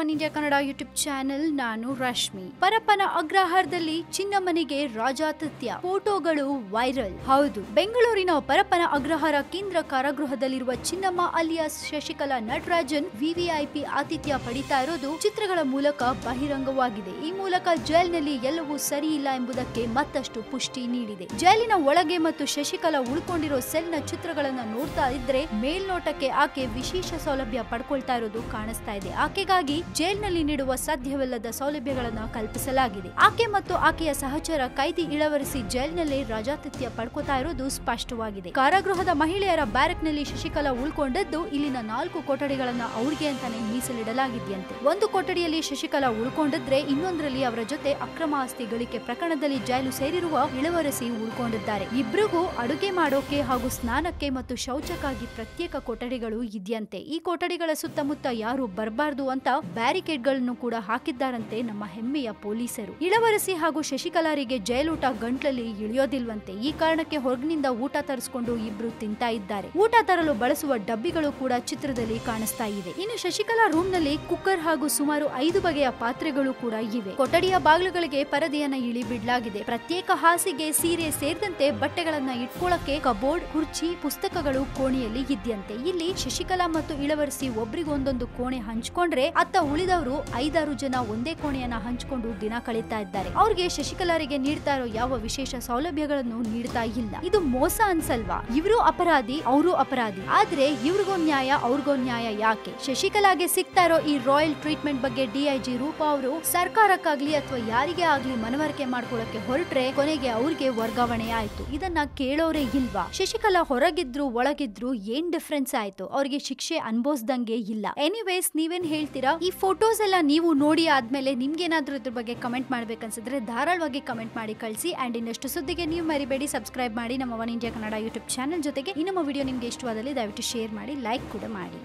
One India Kannada YouTube channel, ನಾನು ರಶ್ಮಿ. ಪರಪ್ಪನ ಅಗ್ರಹಾರದಲ್ಲಿ ಚಿನ್ನಮ್ಮನಿಗೆ ರಾಜಾತಿಥ್ಯ. ಫೋಟೋಗಳು viral. ಹೌದು, ಬೆಂಗಳೂರಿನ ಪರಪ್ಪನ ಅಗ್ರಹಾರ ಕೇಂದ್ರ ಕಾರಾಗೃಹದಲ್ಲಿರುವ ಚಿನ್ನಮ್ಮ ಅಲಿಯಾಸ್ ಶಶಿಕಲಾ ನಟರಾಜನ್ ವಿವಿಐಪಿ ಆತಿಥ್ಯ ಪಡಿತಾ ಇರೋದು ಚಿತ್ರಗಳ ಮೂಲಕ ಬಹಿರಂಗವಾಗಿದೆ. ಈ ಮೂಲಕ ಜೈಲ್ನಲ್ಲಿ ಎಲ್ಲವೂ ಸರಿ ಇಲ್ಲ ಎಂಬುದಕ್ಕೆ ಮತ್ತಷ್ಟು ಪುಷ್ಟಿ ನೀಡಿದೆ. ಜೈಲಿನ ಒಳಗೆ ಮತ್ತು ಶಶಿಕಲಾ ಉಳ್ಕೊಂಡಿರೋ ಸೆಲ್ನ ಚಿತ್ರಗಳನ್ನ ನೋಡ್ತಾ ಇದ್ರೆ ಮೇಲ್ನೋಟಕ್ಕೆ ಆಕೆ ವಿಶೇಷ ಸೌಲಭ್ಯ ಪಡ್ಕೊಳ್ತಾ ಇರೋದು ಕಾಣಿಸ್ತಾ ಇದೆ. ಆಕೆಗಾಗಿ ಜೈಲ್ನಲ್ಲಿ ನೀಡುವ ಸಾಧ್ಯವಿಲ್ಲದ ಸೌಲಭ್ಯಗಳನ್ನು ಕಲ್ಪಿಸಲಾಗಿದೆ. ಆಕೆ ಮತ್ತು ಆಕೆಯ ಸಹಚರ ಕೈದಿ ಇಳವರಿಸಿ ಜೈಲಿನಲ್ಲಿ ರಾಜಾತಿಥ್ಯ ಪಡ್ಕೋತಾ ಇರೋದು ಸ್ಪಷ್ಟವಾಗಿದೆ. ಕಾರಾಗೃಹದ ಮಹಿಳೆಯರ ಬ್ಯಾರಕ್ನಲ್ಲಿ ಶಶಿಕಲಾ ಉಳ್ಕೊಂಡದ್ದು, ಇಲ್ಲಿನ ನಾಲ್ಕು ಕೊಠಡಿಗಳನ್ನ ಅವ್ರಿಗೆ ಅಂತಾನೆ ಮೀಸಲಿಡಲಾಗಿದೆಯಂತೆ. ಒಂದು ಕೊಠಡಿಯಲ್ಲಿ ಶಶಿಕಲಾ ಉಳ್ಕೊಂಡಿದ್ರೆ ಇನ್ನೊಂದರಲ್ಲಿ ಅವರ ಜೊತೆ ಅಕ್ರಮ ಆಸ್ತಿ ಗಳಿಕೆ ಪ್ರಕರಣದಲ್ಲಿ ಜೈಲು ಸೇರಿರುವ ಇಳವರಸಿ ಉಳ್ಕೊಂಡಿದ್ದಾರೆ. ಇಬ್ಬರಿಗೂ ಅಡುಗೆ ಮಾಡೋಕೆ ಹಾಗೂ ಸ್ನಾನಕ್ಕೆ ಮತ್ತು ಶೌಚಕ್ಕಾಗಿ ಪ್ರತ್ಯೇಕ ಕೊಠಡಿಗಳು ಇದೆಯಂತೆ. ಈ ಕೊಠಡಿಗಳ ಸುತ್ತಮುತ್ತ ಯಾರು ಬರಬಾರ್ದು ಅಂತ ಬ್ಯಾರಿಕೇಡ್ಗಳನ್ನು ಕೂಡ ಹಾಕಿದ್ದಾರಂತೆ ನಮ್ಮ ಹೆಮ್ಮೆಯ ಪೊಲೀಸರು. ಇಳವರಸಿ ಹಾಗೂ ಶಶಿಕಲಾರಿಗೆ ಜೈಲೂಟ ಗಂಟ್ಲಲ್ಲಿ ಇಳಿಯೋದಿಲ್ವಂತೆ ಈ ಕಾರಣಕ್ಕೆ ಹೊರಗಿನಿಂದ ಊಟ ತರಿಸಿಕೊಂಡು ಇಬ್ರು ತಿಂತಾ ಇದ್ದಾರೆ. ಊಟ ತರಲು ಬಳಸುವ ಡಬ್ಬಿಗಳು ಕೂಡ ಚಿತ್ರದಲ್ಲಿ ಕಾಣಿಸ್ತಾ ಇದೆ ಇನ್ನು ಶಶಿಕಲಾ ರೂಮ್ನಲ್ಲಿ ಕುಕ್ಕರ್ ಹಾಗೂ ಸುಮಾರು ಐದು ಬಗೆಯ ಪಾತ್ರೆಗಳು ಕೂಡ ಇವೆ. ಕೊಠಡಿಯ ಬಾಗಿಲುಗಳಿಗೆ ಪರದೆಯನ್ನ ಇಳಿ ಬಿಡಲಾಗಿದೆ. ಪ್ರತ್ಯೇಕ ಹಾಸಿಗೆ, ಸೀರೆ ಸೇರಿದಂತೆ ಬಟ್ಟೆಗಳನ್ನ ಇಟ್ಕೊಳ್ಳಕ್ಕೆ ಕಬೋರ್ಡ್, ಕುರ್ಚಿ, ಪುಸ್ತಕಗಳು ಕೋಣೆಯಲ್ಲಿ ಇದ್ಯಂತೆ. ಇಲ್ಲಿ ಶಶಿಕಲಾ ಮತ್ತು ಇಳವರಸಿ ಒಬ್ರಿಗೊಂದೊಂದು ಕೋಣೆ ಹಂಚ್ಕೊಂಡ್ರೆ ಅತ್ತ ಉಳಿದವರು ಐದಾರು ಜನ ಒಂದೇ ಕೋಣೆಯನ್ನ ಹಂಚಿಕೊಂಡು ದಿನ ಕಳೀತಾ ಇದ್ದಾರೆ. ಅವ್ರಿಗೆ ಶಶಿಕಲಾರಿಗೆ ನೀಡ್ತಾ ಇರೋ ಯಾವ ವಿಶೇಷ ಸೌಲಭ್ಯಗಳನ್ನು ನೀಡ್ತಾ ಇಲ್ಲ. ಇದು ಮೋಸ ಅನ್ಸಲ್ವಾ? ಇವರು ಅಪರಾಧಿ, ಅವರು ಅಪರಾಧಿ. ಆದ್ರೆ ಇವ್ರಿಗೋ ನ್ಯಾಯ, ಅವ್ರಿಗೋ ನ್ಯಾಯ ಯಾಕೆ? ಶಶಿಕಲಾಗೆ ಸಿಗ್ತಾ ಇರೋ ಈ ರಾಯಲ್ ಟ್ರೀಟ್ಮೆಂಟ್ ಬಗ್ಗೆ ಡಿಐಜಿ ರೂಪಾ ಅವರು ಸರ್ಕಾರಕ್ಕಾಗ್ಲಿ ಅಥವಾ ಯಾರಿಗೆ ಆಗ್ಲಿ ಮನವರಿಕೆ ಮಾಡ್ಕೊಳ್ಳಕ್ಕೆ ಹೊರಟ್ರೆ ಕೊನೆಗೆ ಅವ್ರಿಗೆ ವರ್ಗಾವಣೆ ಆಯ್ತು. ಇದನ್ನ ಕೇಳೋರೇ ಇಲ್ವಾ? ಶಶಿಕಲಾ ಹೊರಗಿದ್ರು, ಒಳಗಿದ್ರು ಏನ್ ಡಿಫ್ರೆನ್ಸ್ ಆಯ್ತು? ಅವ್ರಿಗೆ ಶಿಕ್ಷೆ ಅನ್ಭವಿಸ್ದಂಗೆ ಇಲ್ಲ. ಎನಿವೇಸ್ ನೀವೇನ್ ಹೇಳ್ತೀರಾ? ಈ ಫೋಟೋಸ್ ಎಲ್ಲ ನೀವು ನೋಡಿ ಆದ್ಮೇಲೆ ನಿಮ್ಗೇನಾದ್ರೂ ಇದ್ರ ಬಗ್ಗೆ ಕಮೆಂಟ್ ಮಾಡ್ಬೇಕನ್ಸಿದ್ರೆ ಧಾರಾಳವಾಗಿ ಕಮೆಂಟ್ ಮಾಡಿ ಕಳಿಸಿ. ಅಂಡ್ ಇನ್ನಷ್ಟು ಸುದ್ದಿಗೆ ನೀವು ಮರಿಬೇಡಿ. ಸಬ್ಸ್ಕ್ರೈಬ್ ಮಾಡಿ ನಮ್ಮ One India Kannada YouTube channel ಜೊತೆಗೆ ಈ ವಿಡಿಯೋ ನಿಮ್ಗೆ ಇಷ್ಟವಾದಲ್ಲಿ ದಯವಿಟ್ಟು ಶೇರ್ ಮಾಡಿ ಲೈಕ್ ಕೂಡ ಮಾಡಿ.